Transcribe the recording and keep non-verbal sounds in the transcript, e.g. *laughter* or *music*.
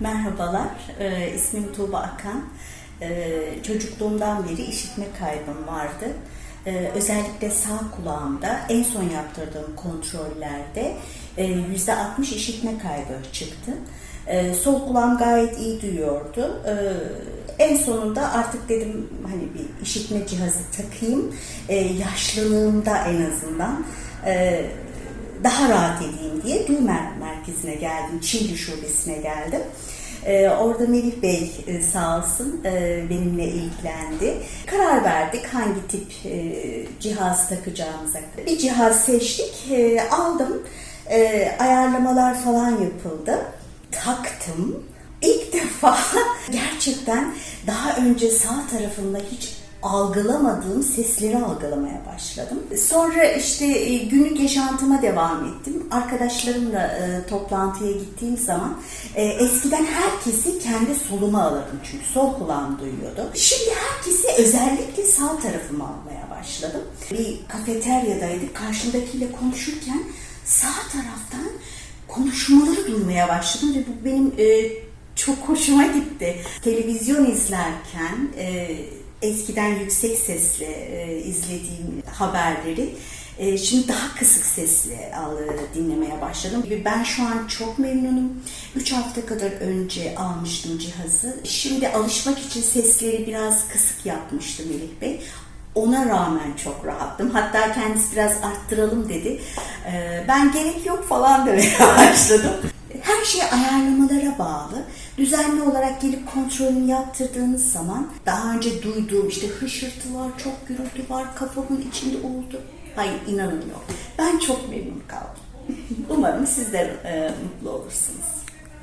Merhabalar, e, ismim Tuğba Akan. E, çocukluğumdan beri işitme kaybım vardı. E, özellikle sağ kulağımda en son yaptırdığım kontrollerde e, %60 işitme kaybı çıktı. E, sol kulağım gayet iyi duyuyordu. E, en sonunda artık dedim hani bir işitme cihazı takayım. E, yaşlılığımda en azından e, daha rahat edeyim diye Dümer merkezine geldim. Çinli şubesine geldim. Ee, orada Melih Bey e, sağ olsun e, benimle ilgilendi. Karar verdik hangi tip e, cihaz takacağımıza. Bir cihaz seçtik, e, aldım. E, ayarlamalar falan yapıldı. Taktım. İlk *laughs* defa gerçekten daha önce sağ tarafımda hiç algılamadığım sesleri algılamaya başladım. Sonra işte e, günlük yaşantıma devam ettim. Arkadaşlarımla e, toplantıya gittiğim zaman e, eskiden herkesi kendi soluma alırdım çünkü sol kulağım duyuyordu. Şimdi herkesi özellikle sağ tarafıma almaya başladım. Bir kafeteryadaydık. Karşımdakiyle konuşurken sağ taraftan konuşmaları duymaya başladım ve bu benim e, çok hoşuma gitti. Televizyon izlerken e, eskiden yüksek sesle e, izlediğim haberleri e, şimdi daha kısık sesle al, dinlemeye başladım. Ben şu an çok memnunum. 3 hafta kadar önce almıştım cihazı. Şimdi alışmak için sesleri biraz kısık yapmıştı Melih Bey. Ona rağmen çok rahattım. Hatta kendisi biraz arttıralım dedi. E, ben gerek yok falan demeye *laughs* başladım. Her şey ayarlamalara. Düzenli olarak gelip kontrolünü yaptırdığınız zaman daha önce duyduğum işte hışırtı var, çok gürültü var, kafamın içinde oldu. Hayır inanın yok. Ben çok memnun kaldım. *laughs* Umarım siz de e, mutlu olursunuz.